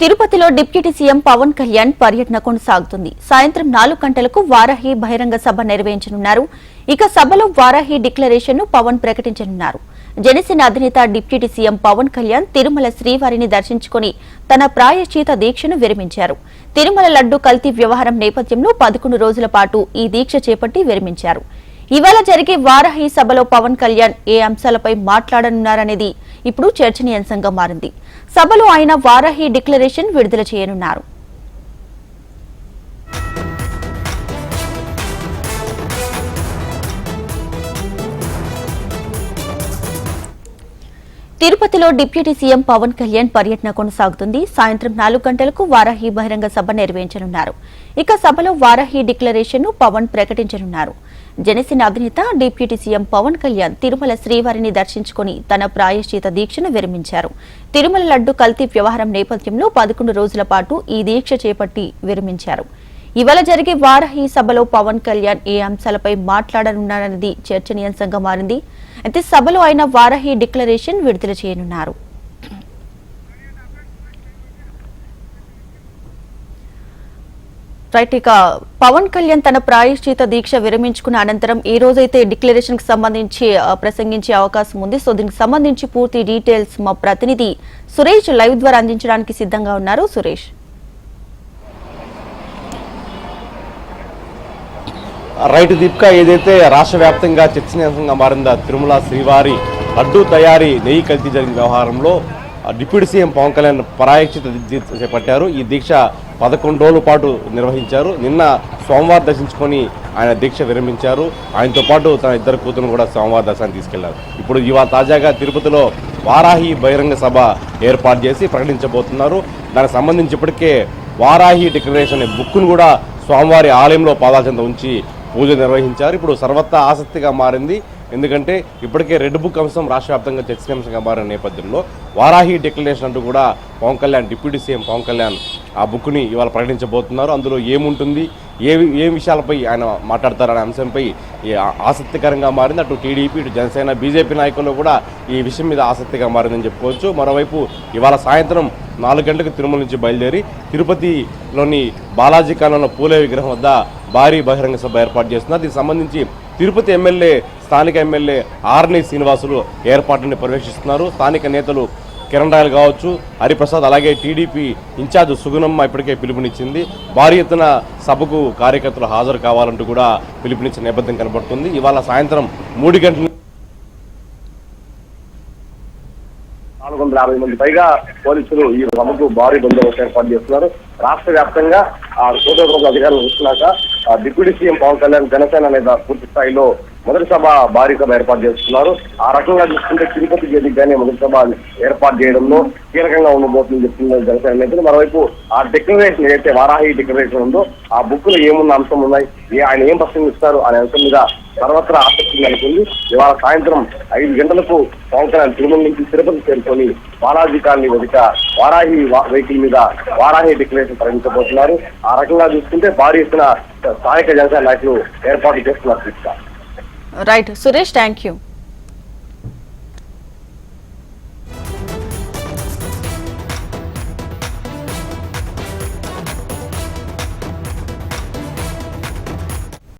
తిరుపతిలో deputy CM Pawan Kalyan పర్యటన కొనసాగుతుంది. సాయంత్రం నాలుగు గంటలకు వారాహి బహిరంగ సభ నిర్వహించనున్నారు. ఇక సభలో వారాహి డిక్లరేషన్ను పవన్ ప్రకటించనున్నారు. జనసేన అధినేత డిప్యూటీ సీఎం పవన్ కళ్యాణ్ తిరుమల శ్రీవారిని దర్శించుకుని తన ప్రాయశ్చిత దీక్షను విరమించారు. తిరుమల లడ్డు కల్తీ వ్యవహారం నేపథ్యంలో పదకొండు రోజుల పాటు ఈ దీక్ష చేపట్టి విరమించారు. ఇవాళ జరిగే వారాహి సభలో పవన్ కళ్యాణ్ ఏ అంశాలపై మాట్లాడనున్నారనేది ఇప్పుడు చర్చనీయాంశంగా మారింది. సభలో ఆయన వారాహి డిక్లరేషన్ విడుదల చేయనున్నారు. తిరుపతిలో డిప్యూటీ సీఎం పవన్ కళ్యాణ్ పర్యటన కొనసాగుతుంది. సాయంత్రం నాలుగు గంటలకు వారాహి బహిరంగ సభ నిర్వహించనున్నారు. ఇక సభలో వారాహి డిక్లరేషన్ను పవన్ ప్రకటించనున్నారు. జనసేన అధినేత డిప్యూటీ సీఎం పవన్ కళ్యాణ్ తిరుమల శ్రీవారిని దర్శించుకుని తన ప్రాయశ్చిత దీక్షను విరమించారు. తిరుమల లడ్డు కల్తీ వ్యవహారం నేపథ్యంలో పదకొండు రోజుల పాటు ఈ దీక్ష చేపట్టి విరమించారు. ఇవాళ జరిగే వారాహి సభలో పవన్ కళ్యాణ్ ఏ అంశాలపై మాట్లాడనున్నారన్నది చర్చనీయాంశంగా మారింది. అయితే సభలో ఆయన వారాహి డిక్లరేషన్ విడుదల చేయనున్నారు. రైట్ ఇక పవన్ కళ్యాణ్ తన ప్రాయశ్చిత దీక్ష విరమించుకున్న అనంతరం ఈ రోజైతే డిక్లరేషన్కి సంబంధించి ప్రసంగించే అవకాశం ఉంది. సో దీనికి సంబంధించి పూర్తి డీటెయిల్స్ మా ప్రతినిధి సురేష్ లైవ్ ద్వారా అందించడానికి సిద్ధంగా ఉన్నారు. సురేష్. రైటు దీప్గా ఏదైతే రాష్ట్ర వ్యాప్తంగా చర్చనీయాంశంగా మారిందా తిరుమల శ్రీవారి లడ్డు తయారీ నెయ్యి కల్తీ జరిగిన వ్యవహారంలో డిప్యూటీ సీఎం పవన్ కళ్యాణ్ పరాయక్షిత చేపట్టారు. ఈ దీక్ష పదకొండు రోజుల పాటు నిర్వహించారు. నిన్న సోమవారం దర్శించుకొని ఆయన దీక్ష విరమించారు. ఆయనతో పాటు తన ఇద్దరు కూతురు కూడా సోమవారం దర్శనం తీసుకెళ్ళారు. ఇప్పుడు ఇవాళ తాజాగా తిరుపతిలో వారాహి బహిరంగ సభ ఏర్పాటు చేసి ప్రకటించబోతున్నారు. దానికి సంబంధించి ఇప్పటికే వారాహి డిక్లరేషన్ అనే బుక్ను కూడా స్వామివారి ఆలయంలో పాదాల ఉంచి పూజ నిర్వహించారు. ఇప్పుడు సర్వత్రా ఆసక్తిగా మారింది. ఎందుకంటే ఇప్పటికే రెడ్ బుక్ అంశం రాష్ట్ర వ్యాప్తంగా చర్చనీయాంశంగా మారిన నేపథ్యంలో వారాహి డిక్లరేషన్ అంటూ కూడా పవన్ కళ్యాణ్ డిప్యూటీ సీఎం పవన్ కళ్యాణ్ ఆ బుక్ని ఇవాళ ప్రకటించబోతున్నారు. అందులో ఏముంటుంది? ఏ ఏ విషయాలపై ఆయన మాట్లాడతారనే అంశంపై ఆసక్తికరంగా మారింది. అటు టీడీపీ ఇటు జనసేన బీజేపీ నాయకులు కూడా ఈ విషయం మీద ఆసక్తిగా మారిందని చెప్పుకోవచ్చు. మరోవైపు ఇవాళ సాయంత్రం నాలుగు గంటలకు తిరుమల నుంచి బయలుదేరి తిరుపతిలోని బాలాజీ కాలంలో పూలే విగ్రహం వద్ద భారీ బహిరంగ సభ ఏర్పాటు చేస్తున్నారు. దీనికి సంబంధించి తిరుపతి ఎమ్మెల్యే స్థానిక ఎమ్మెల్యే ఆర్ని శ్రీనివాసులు ఏర్పాటుని పర్యవేక్షిస్తున్నారు. స్థానిక నేతలు కిరణ్ రాయల్ కావచ్చు హరిప్రసాద్ అలాగే టీడీపీ ఇన్ఛార్జ్ సుగుణమ్మ ఇప్పటికే పిలుపునిచ్చింది. భారీ ఎత్తున సభకు కార్యకర్తలు హాజరు కావాలంటూ కూడా పిలుపునిచ్చిన నేపథ్యం కనబడుతుంది. ఇవాళ సాయంత్రం మూడు గంటల నాలుగు వందల యాభై మంది పైగా పోలీసులు ఈ సభకు భారీ బందోబస్తు ఏర్పాటు చేస్తున్నారు. రాష్ట్ర వ్యాప్తంగా ఆ సోదర అధికారులు వస్తున్నాక డిప్యూటీ సీఎం పవన్ కళ్యాణ్ జనసేన మీద పూర్తి స్థాయిలో మొదటి సభ భారీ సభ ఏర్పాటు చేస్తున్నారు ఆ రకంగా చూసుకుంటే తిరుపతి వేదికగానే మొదటి సభ ఏర్పాటు చేయడంలో కీలకంగా ఉండబోతుందని చెప్తున్నారు జనసేన నేతలు. మరోవైపు ఆ డిక్లరేషన్ ఏదైతే వారాహి డిక్లరేషన్ ఉందో ఆ బుక్లో ఏమున్న అంశం ఉన్నాయి? ఆయన ఏం ప్రసంగిస్తారు అనే అంశం మీద సర్వత్రా ఆసక్తి నెలకొంది ఇవాళ సాయంత్రం ఐదు గంటలకు పవన్ కళ్యాణ్ తిరుమల నుంచి తిరుపతి చేరుకొని బాలాజీ కాలనీ వెనుక వారాహి వెహికల్ మీద వారాహి డిక్లరేషన్ ప్రకటించబోతున్నారు. ఆ రకంగా చూసుకుంటే భారీ ఎత్తున స్థానిక జనసేన నాయకులు ఏర్పాటు చేస్తున్నారు. Right Suresh thank you